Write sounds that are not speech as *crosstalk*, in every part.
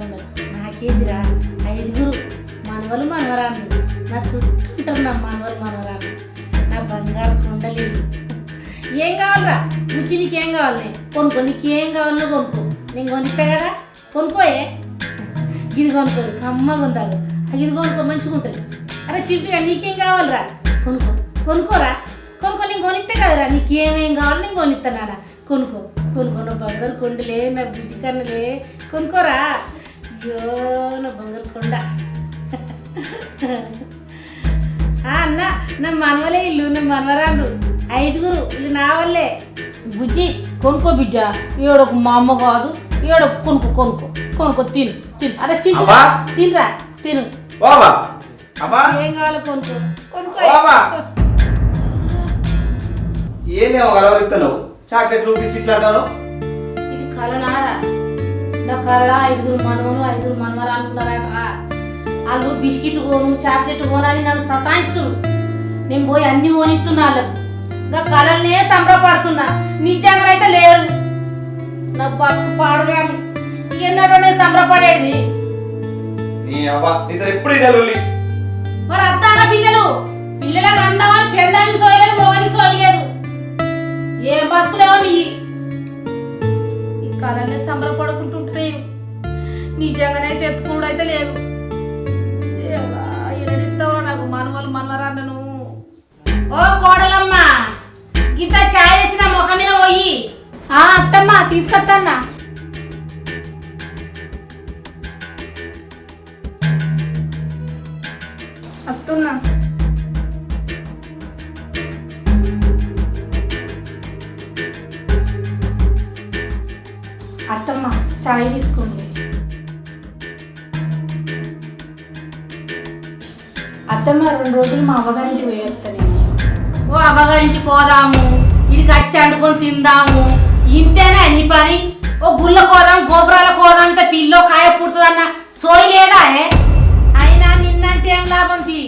నా నాకేదిరా ఐదుగురు మనవలు మనవరాలు నా చుట్టూ ఉంటారు నా మనవలు మనవరాలు నా బంగారు కొండలేదు ఏం కావాలరా? బుజ్జి నీకేం కావాలి? కొనుక్కో. నీకేం కావాలో కొనుక్కో. నేను కొనిస్తా కదా? కొనుక్కోయే? ఇది కొనుక్కోరు కమ్మగా ఉందాలు ఇది కొనుక్కో. మంచిగా ఉంటుంది. అరే చిట్టుగా నీకేం కావాలిరా? కొనుక్కో. కొనుక్కోరా? కొనుక్కో. నేను కొనిస్తే కదరా? నీకు ఏమేం కావాలో నేను కొనిస్తానా కొనుక్కో. కొనుక్కో నా బంగారు కొండలే నా బుజ్జి కన్నులే కొనుక్కోరా? బంగారు కొండ. ఆ, అన్న నా మనవలే ఇల్లు నా మనవరాలు ఐదుగురు ఇల్లు నా వల్లే. బుజ్జి కొనుక్కో బిడ్డ. ఏడొక మా అమ్మ కాదు ఏడొక కొనుక్కో కొనుక్కో. కొనుక్కో తిను తిను. అరే తిను. తినరా తిను. ఏం కావాలో కొనుక్కో? కొనుక్కో. ఏందేమో కలవరిస్తున్నావు? చాక్లెట్లు బిస్కెట్లు అంటాను ఇది కలనారా? నా ఐదుగురు మనవలు ఐదుగురు మనవరు అనుకున్నారట వాళ్ళు బిస్కెట్ కోను చాక్లెట్ కోనని నన్ను సతాయిస్తున్నారు నేను పోయి అన్ని కొనిస్తున్నా వాళ్ళకు. ఇంకా కలల్నే సంబరపడుతున్నా. నిజంగా అయితే లేరు. నా బతుకు పాడుగాను. ఎన్నడో నేను సంబరపడేది. నీ అవ్వ ఇతరు ఎప్పుడు ఇదే మరి అత్తారా పిల్లలు పిల్లలకు అందమని పెద్దని సోయలేదు మొగని సోయలేదు. ఏం బతుకులేవో మీ కాలంలో సంబరపడుకుంటుంటే నిజంగానైతే ఎత్తుకున్నాడు అయితే లేదు. దేవుడా, ఎరడిస్తావో నాకు మనవలు మనవరాన్నను ఓ కోడలమ్మ ఇంత ఛాయ్ వచ్చిన ముఖం మీద పోయి. ఆ అత్తమ్మ తీసుకొస్తాన్నా అత్తున్నా. చాయ్ తీసుకోండి అత్తమ్మ రెండు రోజులు మా అవ్వగారికి వేస్తాను ఓ అమ్మగారింటికి పోదాము ఇడికి వచ్చి వండుకొని తిందాము. ఇంతేనా నీ పని? ఓ గుళ్ళ కోదాం గోపురాల కోదాం ఇంత పిల్లో కాయ పుడుతుందన్న సోయి లేదా ఏ? అయినా నిన్నంటే ఏం లాభం తీ?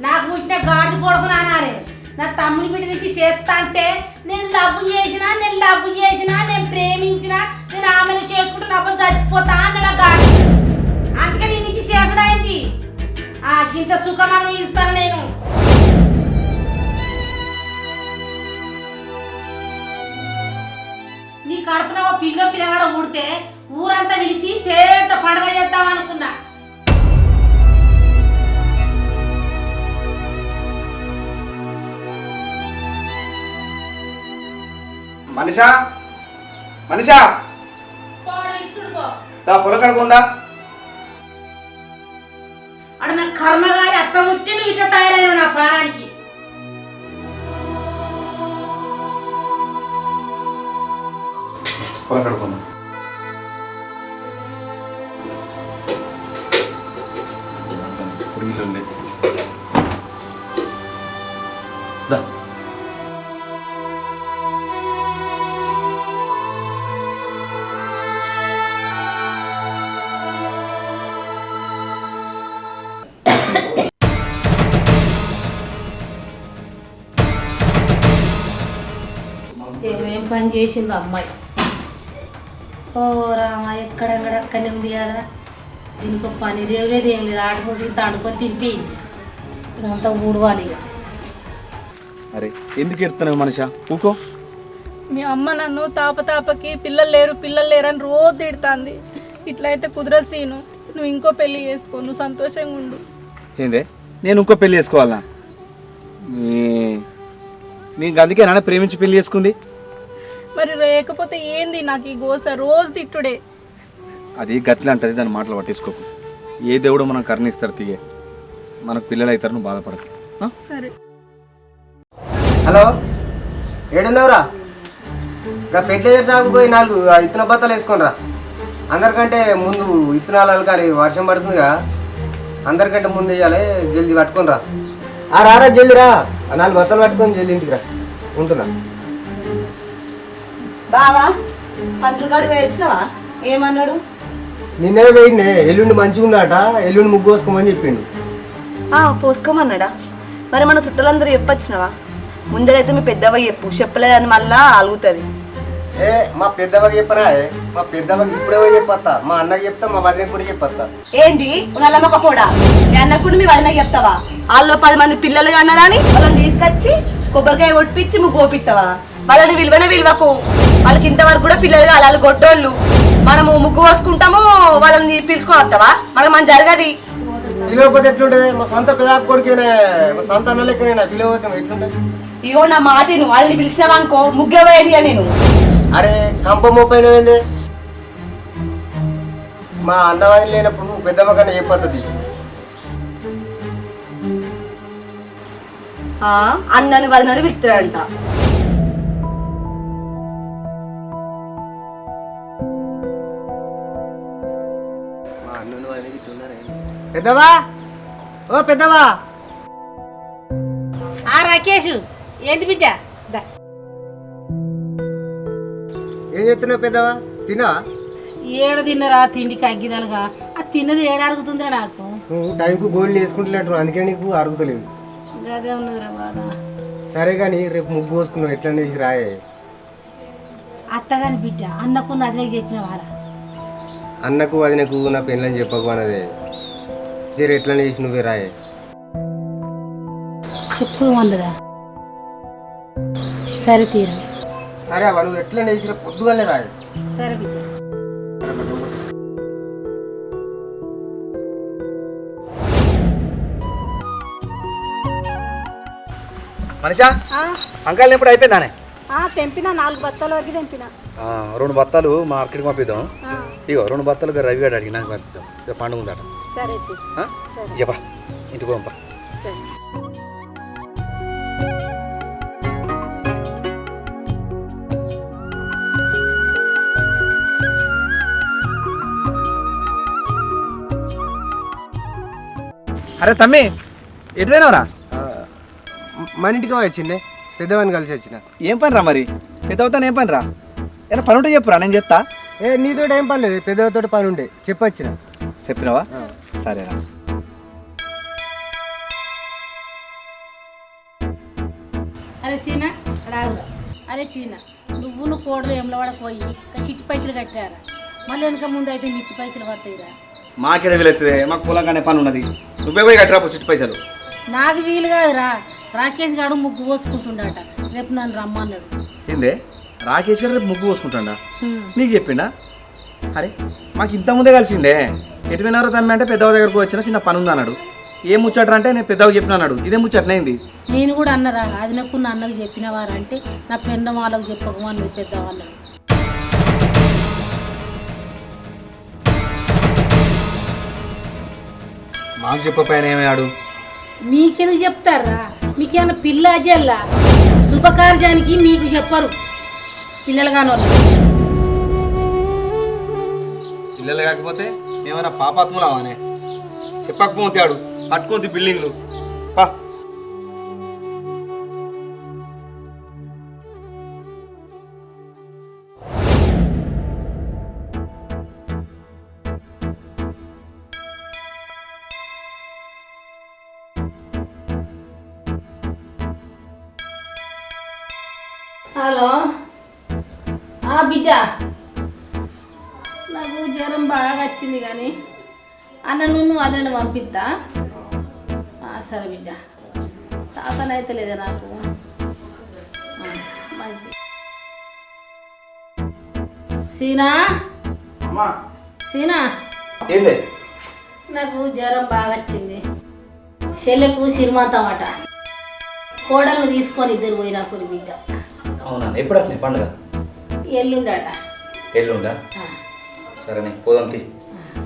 నాకు పుట్టిన గాడి కొడుకు నానారే. నా తమ్ముని బిడ్డ నుంచి చేస్తా అంటే నేను లవ్వు చేసినా నేను లవ్వు చేసినా నేను ప్రేమించినా నేను ఆమెను చేసుకుంటే లేకపోతే చచ్చిపోతా అన్నాడు ఆ గాడి? అందుకే ఇచ్చి నుంచి అయింది ఆ గింత సుఖం ఇస్తాను నేను. నీ కడుపున ఓ పిల్ల పిల్లగాడ ఊడితే ఊరంతా పిలిచి పేద పండగ చేద్దాం అనుకున్నా. మనిషా? మనిషా? దా పొలకడకు ఉందా నా కర్మగారి అత్త ముట్టి నువ్వు ఇట్లా నా ప్రాణానికి. పొలకడకు చేసింది అమ్మాయి. ఓ రామ ఎక్కడెక్కడక్కనే ఉంది కదా దీనికి పని దేవులేదు ఏం లేదు. ఆడుకుంటే ఇంత ఆడుకొని తింపి ఇదంతా ఊడవాలి ఇక. అరే ఎందుకు ఎడుతున్నావు మనిషా? ఊకో మీ అమ్మ నన్ను తాపతాపకి పిల్లలు లేరు పిల్లలు లేరని రోజు తిడుతుంది. ఇట్లయితే కుదరదు సీను. నువ్వు ఇంకో పెళ్ళి చేసుకో నువ్వు సంతోషంగా ఉండు. ఏందే? నేను ఇంకో పెళ్ళి చేసుకోవాలా? నీ- నీకు అందుకే నాన్న ప్రేమించి పెళ్ళి చేసుకుంది? మరి లేకపోతే ఏంది నాకు ఈ గోస? రోజు తిట్టుడే. అది గట్ల అంటది దాని మాటలు పట్టించుకోకు. ఏ దేవుడు మనం కరుణిస్తారు తీయే మనకు పిల్లలు అవుతారు నువ్వు బాధపడకు. ఆ? సరే. హలో? ఏడున్నావురా? ఇంకా ఫెర్టిలైజర్ షాప్కి పోయి నాలుగు ఆ ఇత్తన బత్తలు వేసుకోనరా. అందరికంటే ముందు ఇత్తనాలు అలకాలి వర్షం పడుతుందిగా. అందరికంటే ముందు వేయాలి జల్దీ పట్టుకొని రా ఆ రారా జల్దీ రా ఆ నాలుగు బత్తలు పట్టుకొని జల్దీ ఇంటికి రా. ఉంటున్నా. బావా పంటలు కాడికి వేసినావా? ఏమన్నాడు? నిన్నే వేయండి ఎల్లుండి మంచిగా ఉందట ఎల్లుండి ముగ్గు వేసుకోమని చెప్పిండు. ఆ పోసుకోమన్నాడా? మరి మన చుట్టాలందరూ చెప్పొచ్చినావా? ముందరైతే మీ పెద్దవ చెప్పు చెప్పలేదని మళ్ళా అలుగుతుంది ఏ మా పెద్దమ్మకి చెప్పరా ఏ? మా పెద్దమ్మకి ఇప్పుడే పోయి చెప్పొస్తా మా అన్నకి చెప్తా మా వదినకి కూడా చెప్పొస్తా ఏంది నల్లమ్మక కూడా మీ అన్నప్పుడు మీ వదిన చెప్తావా? వాళ్ళు పది మంది పిల్లలు అన్నారని వాళ్ళని తీసుకొచ్చి కొబ్బరికాయ కొట్టించి ముగ్గు కోపిస్తావా వాళ్ళని విలువనే విలువకు. వాళ్ళకి ఇంతవరకు కూడా పిల్లలు వాళ్ళు గొడ్డోళ్ళు. మనము ముగ్గు పోసుకుంటాము వాళ్ళని పిలుచుకొని వస్తావా? మనకు మన జరగది. పిలవకపోతే ఎట్లుంటది? మా సొంత పెదాపు కొడుకేనే మా సొంత అన్న లెక్కనేనా పిలవకపోతే ఎట్లుంటది? ఇగో నా మాట నువ్వు వాళ్ళని పిలిచినావనుకో ముగ్గే పోయేది నేను? అరే కంప మోపైన వెళ్ళి మా అన్నవాది లేనప్పుడు పెద్దమ్మ కన్నా చెప్పొద్ది ఆ, అన్నని వదినని పిలుస్తాడంట పెద్దవా? ఓ పెద్దవా? ఆ రాకేష్. ఏంది బిడ్డ? దా. ఏం చెప్తున్నావు పెద్దవా? తినా ఏడ తిన్నరా? తిండికి అగ్గిదలుగా ఆ తిన్నది ఏడ అరుగుతుందిరా నాకు? నువ్వు టైంకు గోళ్ళు వేసుకుంటున్నట్టు అందుకే నీకు అరుగుతలేదు. అదే ఉన్నదిరా బాధ. సరే కానీ రేపు ముగ్గు పోసుకున్నావు ఎట్లా వేసి రాయే. అత్తగాని బిడ్డ అన్నకు నదినకి చెప్పిన వారా అన్నకు వదినకు నా పెళ్ళని చెప్పకు అన్నదే. జర ఎట్లా వేసి నువ్వే రాయే. చెప్పు అన్నదా సరే తీరా. సరే అవ్వ నువ్వు ఎట్లా వేసిన పొద్దుగానే రాయే. సరే బిడ్డ. మనిషా అంకాయలు ఎప్పుడు అయిపోయిందానే? తెంపిన నాలుగు బత్తాల వరకు తెంపిన. ఆ, రెండు బత్తాలు మార్కెట్కి పంపిద్దాం. ఇగో రెండు బత్తాలు రవి గారు అడిగి నాకు పంపిద్దాం. ఇక పండుగ ఉందట. సరే ఇవ్వా ఇంటికి పంపా సరే. అరే తమ్మి ఎటు పోయినావురా? మన ఇంటికి వచ్చిండే. పెద్దవాడిని కలిసి వచ్చిన. ఏం పని రా మరి? పెద్దవుతాను ఏం పని రా ఏమైనా పని ఉంటే చెప్పురా నేను చెప్తా. ఏ నీతో ఏం పని లేదు. పెద్దవాడితో పని ఉండే. చెప్పొచ్చిన. చెప్పినావా? సరేరా. అరే సీనా రాగురా అరే సీనా నువ్వు నువ్వు కోడలు ఎంలవాడ పోయి చిట్టి పైసలు కట్టారా? మళ్ళీ వెనక ముందు అయితే మిచ్చి పైసలు పడతాయిరా. మాకేడ వీలెత్తుంది మాకు పొలంగానే పని ఉన్నది. నువ్వే పోయి కట్టరా చిట్టు పైసలు. నాకు వీలు కాదురా. రాకేష్ గారు ముగ్గు పోసుకుంటుండట. రేపు నన్ను రమ్మన్నాడు. ఏందే? రాకేష్ గారు రేపు ముగ్గు పోసుకుంటాడా. నీకు చెప్పిండా? అరే మాకు ఇంత ముందే కలిసిండే. ఎటు వినారో తమ్మి అంటే పెద్దవ దగ్గరకు వచ్చిన చిన్న పని ఉంది అన్నాడు. ఏం ముచ్చట్రా అంటే నేను పెద్దవ చెప్పిన అన్నాడు. ఇదే ముచ్చట్నైంది నేను కూడా అన్నరా అది నాకు నా అన్నకు చెప్పినవారంటే నా పెండ వాళ్ళకు చెప్పకమని పెద్దామన్నాడు మాకు చెప్పపోయిన ఏమయ్యాడు? మీకెందుకు చెప్తారా మీకేమైనా పిల్ల అజల్లా? శుభకార్యానికి మీకు చెప్పరు. పిల్లలు కానోళ్ళు. పిల్లలు కాకపోతే ఏమైనా పాపాత్ములవానే చెప్పకపోతే ఆడు పట్టుకుంది బిల్డింగ్లు. పా. వచ్చింది కానీ అన్న నువ్వు అదనని పంపిద్దా? ఆ, సరే బిడ్డ. సాతన అయితే లేదా నాకు? మంచి సీనా? సీనా? నాకు జ్వరం బాగా వచ్చింది. చెల్లెకు సిరిమంతమట. కోడలు తీసుకొని ఇద్దరు పోయినా కొన్ని బిడ్డ. అవునా? ఎప్పుడు అట్లే పండుగ? ఎల్లుండట. ఎల్లుండా? ఆ, సరేనే పోదాం తీ.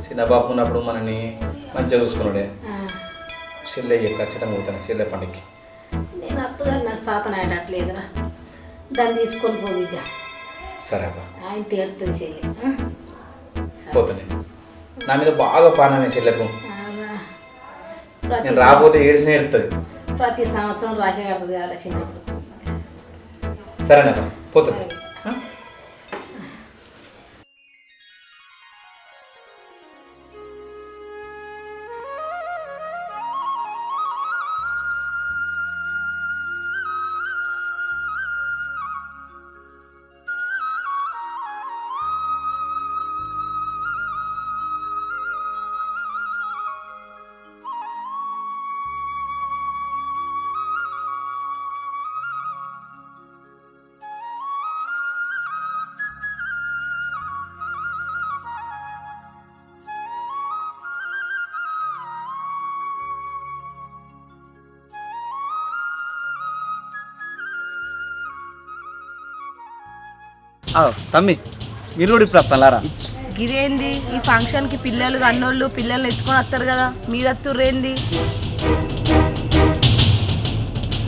చిన్న బాబు ఉన్నప్పుడు మనని మంచిగా చూసుకున్నాడే. చెల్లె ఖచ్చితంగా పోతాను చెల్లె పండుగకి నేను అత్తగా నాకు సాతన అయ్యట్లేదురా దాన్ని తీసుకొని పో బిడ్డ. సరే అబ్బా. ఆయన తేడుతుంది చెల్లి. పోతానే నా మీద బాగా పానమే చెల్లెకు. నేను రాకపోతే ఏడ్చిన ఏడుతుంది. ప్రతి సంవత్సరం రాఖీ కడుతుంది ఆలోచన సరేనమ్మా పోతుంది తమ్మి మీరు కూడా ఇప్పుడు వస్తారా ఇదేంది? ఈ ఫంక్షన్కి పిల్లలు అన్నోళ్ళు పిల్లల్ని ఎత్తుకొని వస్తారు కదా మీరు వస్తుర్రేంది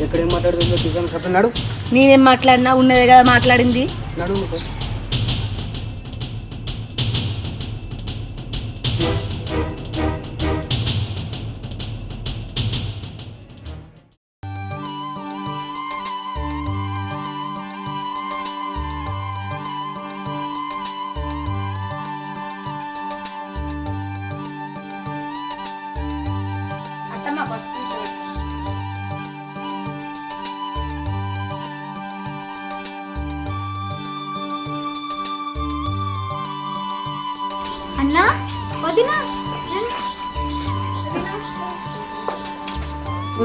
ఎక్కడ ఏం మాట్లాడుతుందో చూసాను చెప్పన్నాడు నేనేం మాట్లాడినా ఉన్నదే కదా మాట్లాడింది. నడు.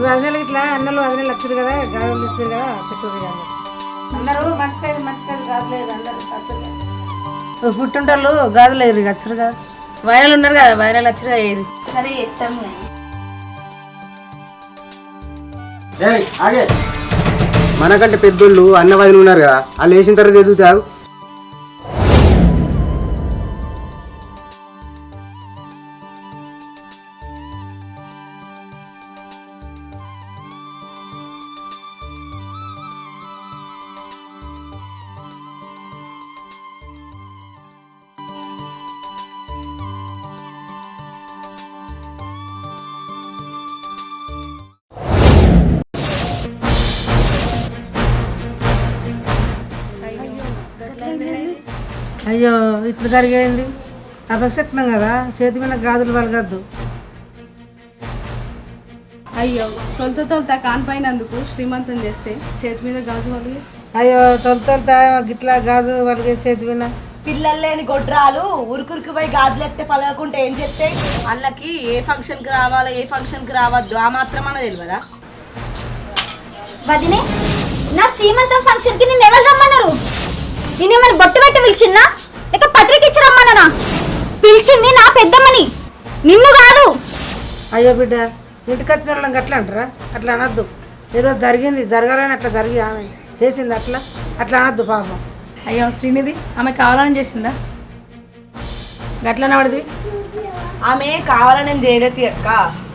వదినలు ఇట్లా అన్నలు వదినలు వచ్చారు కదా గాజులు ఇచ్చారు కదా పెట్టుకోరు కదా అందరూ మంచిగా మంచిగా గాజులేదు అందరూ పుట్టుంటారు గాజులేదు వచ్చారు కదా. వైరల్ ఉన్నారు కదా వైరల్ వచ్చారు కదా ఏది. సరే ఎత్తాము మనకంటే పెద్దోళ్ళు అన్న వదిన ఉన్నారు కదా వాళ్ళు వేసిన తర్వాత ఎదుగుతారు. అయ్యో ఇట్లా జరిగేయండి అపశక్నం కదా? చేతి మీద గాజులు పలగద్దు అయ్యో తొలత తొలత కాన్పైనందుకు శ్రీమంతం చేస్తే చేతి మీద గాజు వాళ్ళు అయ్యో తొలి తొలిత గిట్లా గాజు పలిగే చేతి మీద. పిల్లలు లేని గొడ్రాలు ఉరుకురికి పోయి గాజులు ఎత్తే పలగకుంటే ఏం చెప్తే వాళ్ళకి ఏ ఫంక్షన్కి రావాలో ఏ ఫంక్షన్కి రావద్దు ఆ మాత్రం అన్నది తెలియదా వదినే నా శ్రీమంతం ఫంక్షన్కి నిన్ను ఎవరు రమ్మన్నారు? నేనేమైనా బొట్టు పెట్టి పిలిచిన్నా లేక పత్రిక ఇచ్చి పిలిచింది నా పెద్దమ్మని. నిన్ను కాదు. అయ్యో బిడ్డ ఇంటికి వచ్చిన వాళ్ళని అట్లా అంటారా? అట్లా అనద్దు. ఏదో జరిగింది జరగాలని అట్లా జరిగి ఆమె చేసింది అట్లా అట్లా అనద్దు పాపం. అయ్యో శ్రీనిధి ఆమె కావాలని చేసిందా? గట్లనే పడిది ఆమె కావాలని నేను చేయలేదు అక్క.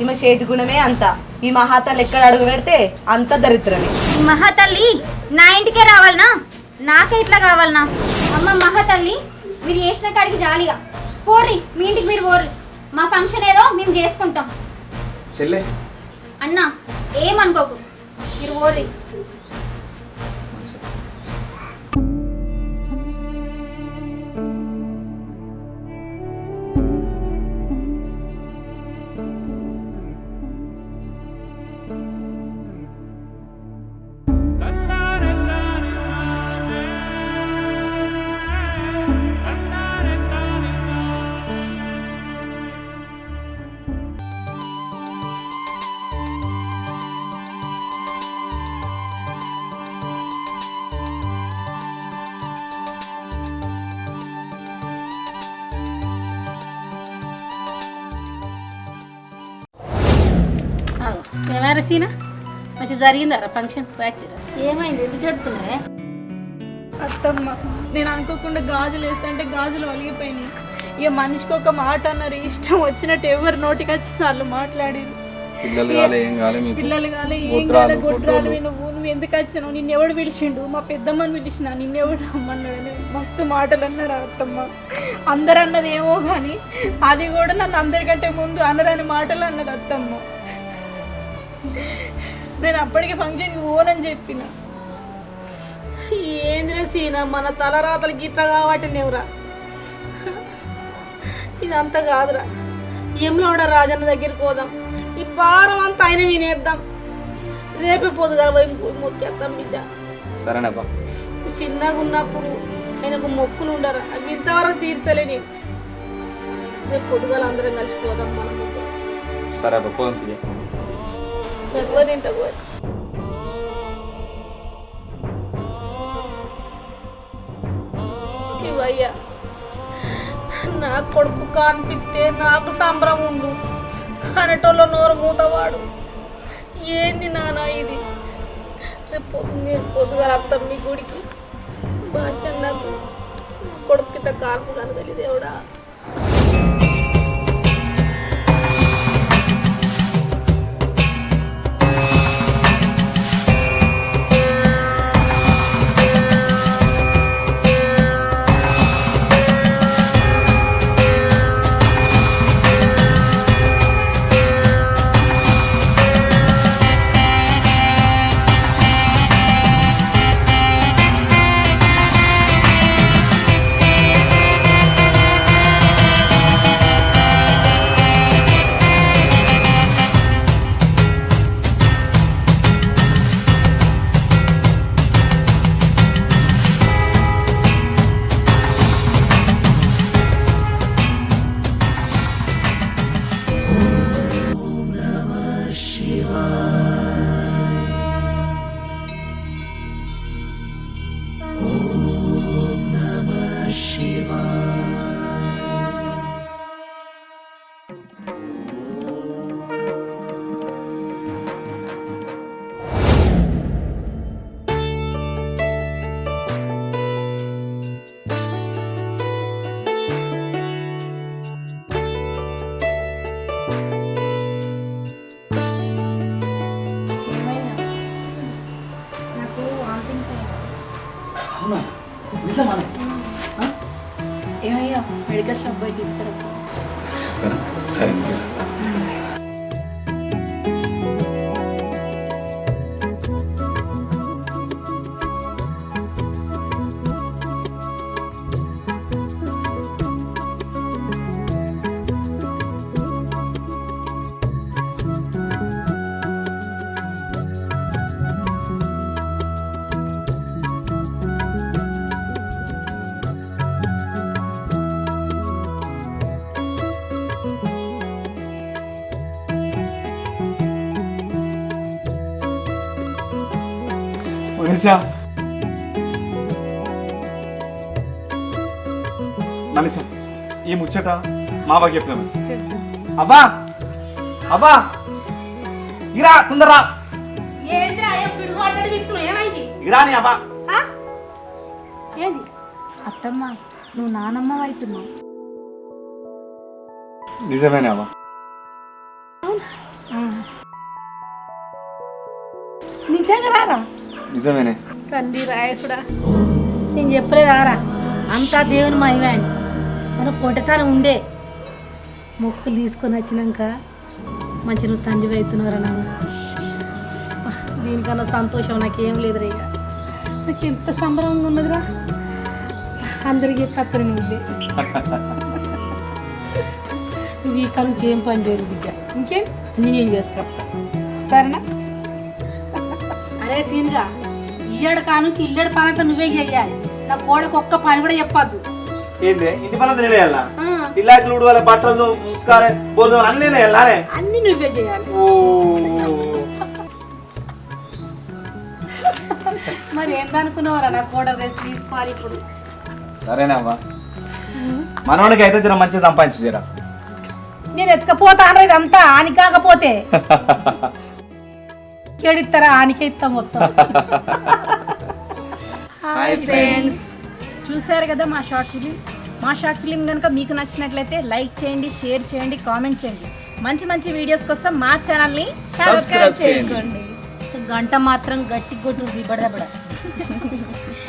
ఈమె చేతి గుణమే అంత. ఈ మహాతల్లి ఎక్కడ అడుగు పెడితే అంత దరిద్రమే. ఈ మహాతల్లి నా ఇంటికే రావాలనా? నాకే ఇట్లా కావాలనా? అమ్మ మహాతల్లి మీరు చేసిన కాడికి జాలిగా. పోర్రి మీ ఇంటికి మీరు పోర్రి. మా ఫంక్షన్ ఏదో మేము చేసుకుంటాం. చెల్లె. అన్న ఏమనుకోకు? మీరు పోర్రి. సీనా? మంచిగా జరిగిందారా ఫంక్షన్? వచ్చారా ఏమైంది? ఎందుకు ఎడుతున్నావే అత్తమ్మ నేను అనుకోకుండా గాజులు వేస్తుంటే గాజులు వలిగిపోయినాయి. ఇక మనిషికి ఒక మాట అన్నారు ఇష్టం వచ్చినట్టు ఎవరు నోటికి వచ్చిన వాళ్ళు మాట్లాడి పిల్లలు కాలే ఏం కాలే మీకు? పిల్లలు కాలే ఏం గొడ్రాలు, కాలే గొడ్రాలు గొడ్రాలు. నువ్వు నువ్వు ఎందుకు వచ్చినావు? నిన్ను ఎవడు పిలిచిండు? మా పెద్దమ్మని పిలిచిన నిన్నెవడు రమ్మన్నాడు? అని మస్తు మాటలు అన్నారు అత్తమ్మ. అందరు అన్నది ఏమో కానీ అది కూడా నన్ను అందరికంటే ముందు అనరని మాటలు అన్నది అత్తమ్మ. నేను అప్పటికి ఫంక్షన్కి పోనని చెప్పిన. ఏందిరా సీనా మన తలరాతలు గిట్ల కాబట్టి నేవురా ఇదంతా కాదురా. ఏమిలోడ రాజన్న దగ్గరికి పోదాం. ఈ వారం అంతా ఆయన వినేద్దాం. రేపే పొద్దుగా పోయి మొక్కేద్దాం బిడ్డ. సరేనబ్బా. చిన్నగా ఉన్నప్పుడు ఆయనకు మొక్కులు ఉండరా అవి ఇంతవరకు తీర్చలే నేను. రేపు పొద్దుగాల అందరం కలిసిపోదాం మనం సరే అబ్బా పోదాం సర్వర్ సరిపోయి పోయి శివయ్య నా కొడుకు కనిపిస్తే నాకు సంబరం ఉండు. అనేటోళ్ళ నోరు మూతవాడు. ఏంది నానా ఇది? రేపు నేను పొద్దుగా అత్తం మీ గుడికి. బాగా నాకు కొడుకు కింద కాన్పు కనగలి దేవుడా. ఏమయ్యా? మెడికల్ షాప్ పోయి తీసుకురా. సరే మనిషా? మనిష. ఈ ముచ్చట మా బాగా చెప్పినాను అబ్బా అబ్బా ఇరా తొందరరా. ఏంద్రా పిడుగు పడ్డది విత్తు ఏమైంది? ఇరా నీ అబ్బా? ఏంది? అత్తమ్మ నువ్వు నానమ్మ అవుతున్నావు. నిజమేనే అబ్బా నిజంగా రారా? నిజమేనే. తండ్రి రాయేసుడా. నేను చెప్పలేదారా? అంతా దేవుని మహిమ అని. మన కొట్టతనం ఉండే. మొక్కులు తీసుకొని వచ్చినాక మంచి నువ్వు తండ్రి అవుతున్నారా నాన్న. దీనికన్నా సంతోషం నాకేం లేదురా ఇక. నాకు ఎంత సంబరంగా ఉన్నదిరా? అందరికీ తత్తని నువ్వే నువ్వు ఈ కాలం ఏం పని చేయదు బిడ్డ. ఇంకేం? మేము చేసుకో సరేనా? అరే సీన్గా. ఇయ్యడు కానుంచి ఇల్లడి పని అంతా నువ్వే చెయ్యాలి. నా కోడకు ఒక్క పని కూడా చెప్పద్దు. ఏంది? ఇంటి నేనే వెళ్ళా వాళ్ళ బట్టలు బోధం అన్నీ నేనే వెళ్ళారే అన్ని నువ్వే చేయాలి ఓ. మరి ఏందనుకున్నావురా? నా కోడ రెస్ట్ తీసుకోవాలి ఇప్పుడు. సరేనా అవ్వ మనవాడికి అయితే జర మంచిగా సంపాదించు జరా. నేను ఎత్తుకపోతా అన్నది ఇదంతా? ఆని కాకపోతే. *laughs* కేడిస్తారా ఆనికే ఇస్తా మొత్తం హాయ్ ఫ్రెండ్స్ చూసారు కదా మా షార్ట్ ఫిలిం మా షార్ట్ ఫిలిం కనుక మీకు నచ్చినట్లయితే లైక్ చేయండి షేర్ చేయండి కామెంట్ చేయండి మంచి మంచి వీడియోస్ కోసం మా ఛానల్ని సబ్స్క్రైబ్ చేసుకోండి గంట మాత్రం గట్టి కొట్టు దిబడదబడ